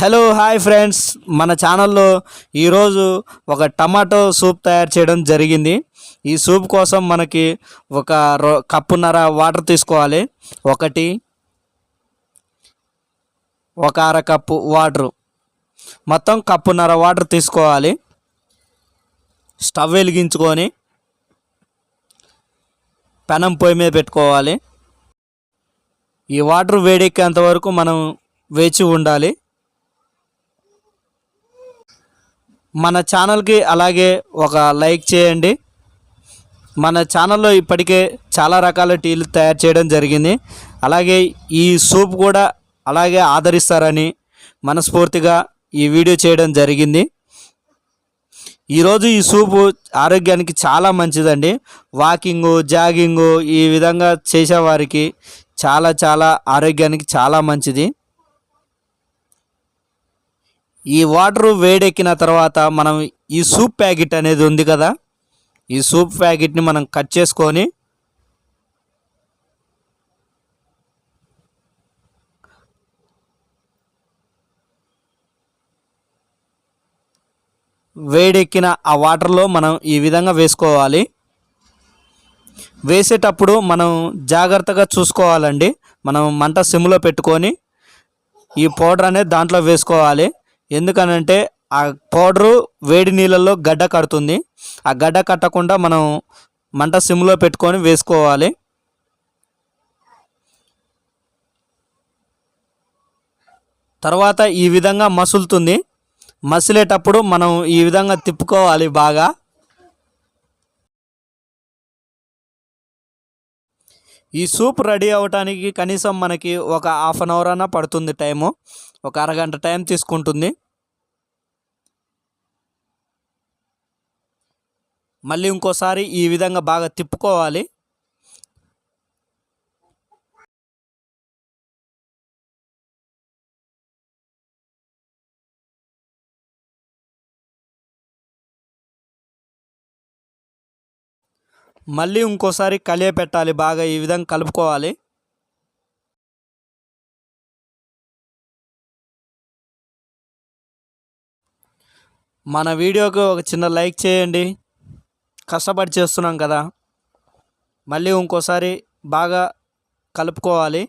Hello hi friends. మన ఛానల్లో ఈరోజు ఒక టమాటో సూప్ తయారు చేయడం జరిగింది. ఈ సూప్ కోసం మనకి ఒక రో కప్పున్నర వాటర్ తీసుకోవాలి. ఒకటి ఒక అర కప్పు వాటరు. మొత్తం కప్పున్నర వాటర్ తీసుకోవాలి. స్టవ్ వెలిగించుకొని పెనం పొయ్యి మీద పెట్టుకోవాలి. ఈ వాటర్ వేడెక్కేంత వరకు మనం వేచి ఉండాలి. మన ఛానల్కి అలాగే ఒక లైక్ చేయండి. మన ఛానల్లో ఇప్పటికే చాలా రకాల టీలు తయారు చేయడం జరిగింది. అలాగే ఈ సూప్ కూడా అలాగే ఆదరిస్తారని మనస్ఫూర్తిగా ఈ వీడియో చేయడం జరిగింది. ఈరోజు ఈ సూపు ఆరోగ్యానికి చాలా మంచిదండి. వాకింగు జాగింగు ఈ విధంగా చేసేవారికి చాలా చాలా ఆరోగ్యానికి చాలా మంచిది. ఈ వాటర్ వేడెక్కిన తర్వాత మనం ఈ సూప్ ప్యాకెట్ అనేది ఉంది కదా ఈ సూప్ ప్యాకెట్ని మనం కట్ చేసుకొని వేడెక్కిన ఆ వాటర్లో మనం ఈ విధంగా వేసుకోవాలి. వేసేటప్పుడు మనం జాగ్రత్తగా చూసుకోవాలండి. మనం మంట సిమ్లో పెట్టుకొని ఈ పౌడర్ అనేది దాంట్లో వేసుకోవాలి. ఎందుకనంటే ఆ పౌడరు వేడి నీళ్ళల్లో గడ్డ కడుతుంది. ఆ గడ్డ కట్టకుండా మనం మంట సిమ్లో పెట్టుకొని వేసుకోవాలి. తర్వాత ఈ విధంగా మసులుతుంది. మసిలేటప్పుడు మనం ఈ విధంగా తిప్పుకోవాలి బాగా. ఈ సూప్ రెడీ అవ్వటానికి కనీసం మనకి ఒక హాఫ్ అన్ అవర్ అన్న పడుతుంది టైము. ఒక అరగంట టైం తీసుకుంటుంది. మళ్ళీ ఇంకోసారి ఈ విధంగా బాగా తిప్పుకోవాలి. మళ్ళీ ఇంకోసారి కలియ పెట్టాలి బాగా ఈ విధంగా కలుపుకోవాలి. మన వీడియోకు ఒక చిన్న లైక్ చేయండి. కష్టపడి చేస్తున్నాం కదా. మళ్ళీ ఇంకోసారి బాగా కలుపుకోవాలి.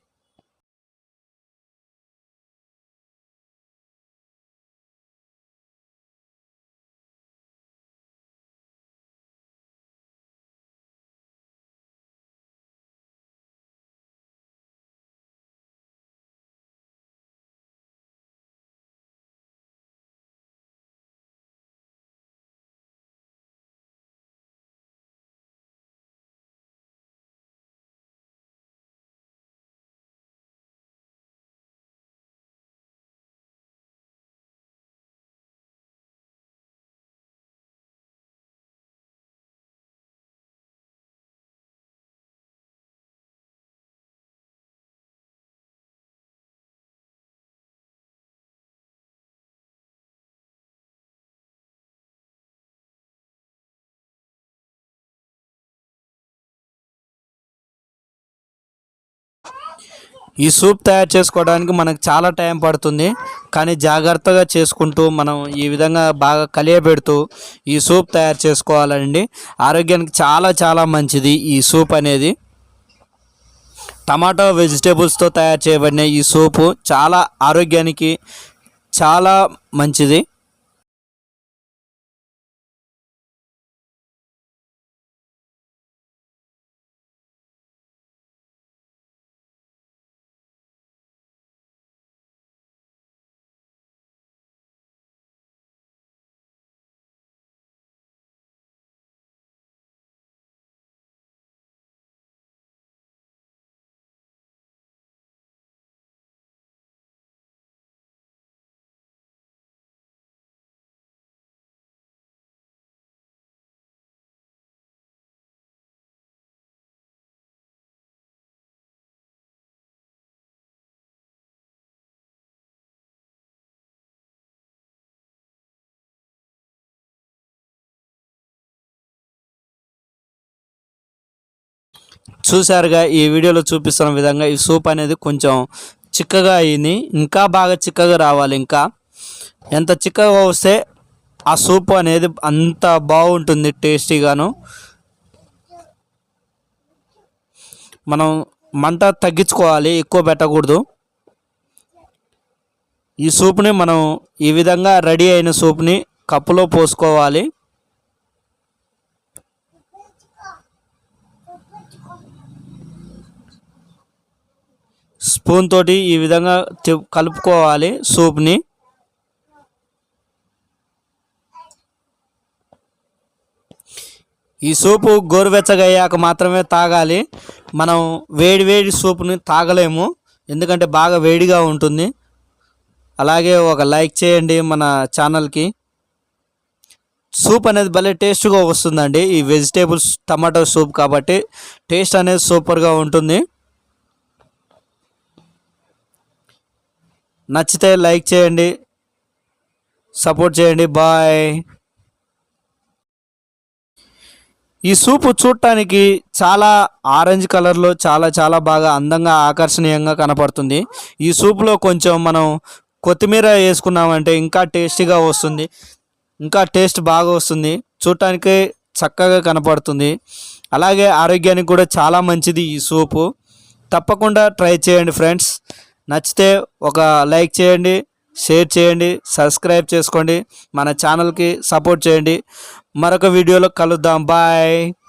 ఈ సూప్ తయారు చేసుకోవడానికి మనకు చాలా టైం పడుతుంది. కానీ జాగ్రత్తగా చేసుకుంటూ మనం ఈ విధంగా బాగా కలియబెడుతూ ఈ సూప్ తయారు చేసుకోవాలండి. ఆరోగ్యానికి చాలా చాలా మంచిది ఈ సూప్ అనేది. టమాటో వెజిటేబుల్స్తో తయారు చేయబడిన ఈ సూపు చాలా ఆరోగ్యానికి చాలా మంచిది. చూశారుగా ఈ వీడియోలో చూపిస్తున్న విధంగా ఈ సూప్ అనేది కొంచెం చిక్కగా అయింది. ఇంకా బాగా చిక్కగా రావాలి ఇంకా. ఎంత చిక్కగా వస్తే ఆ సూప్ అనేది అంత బాగుంటుంది టేస్టీగాను. మనం మంట తగ్గించుకోవాలి ఎక్కువ పెట్టకూడదు. ఈ సూప్ని మనం ఈ విధంగా రెడీ అయిన సూప్ని కప్పులో పోసుకోవాలి. స్పూన్ తోటి ఈ విధంగా కలుపుకోవాలి సూప్ని. ఈ సూపు గోరువెచ్చగా అయ్యాక మాత్రమే తాగాలి. మనం వేడి వేడి సూప్ని తాగలేము. ఎందుకంటే బాగా వేడిగా ఉంటుంది. అలాగే ఒక లైక్ చేయండి మన ఛానల్కి. సూప్ అనేది భలే టేస్ట్గా వస్తుందండి. ఈ వెజిటేబుల్స్ టమాటో సూప్ కాబట్టి టేస్ట్ అనేది సూపర్గా ఉంటుంది. నచ్చితే లైక్ చేయండి సపోర్ట్ చేయండి బాయ్. ఈ సూపు చూడటానికి చాలా ఆరెంజ్ కలర్లో చాలా చాలా బాగా అందంగా ఆకర్షణీయంగా కనపడుతుంది. ఈ సూపులో కొంచెం మనం కొత్తిమీర వేసుకున్నామంటే ఇంకా టేస్టీగా వస్తుంది. ఇంకా టేస్ట్ బాగా వస్తుంది. చూడటానికి చక్కగా కనపడుతుంది. అలాగే ఆరోగ్యానికి కూడా చాలా మంచిది ఈ సూపు. తప్పకుండా ట్రై చేయండి ఫ్రెండ్స్. నచ్చితే ఒక లైక్ చేయండి షేర్ చేయండి సబ్స్క్రైబ్ చేసుకోండి. మన ఛానల్కి సపోర్ట్ చేయండి. మరొక వీడియోలో కలుద్దాం. బాయ్.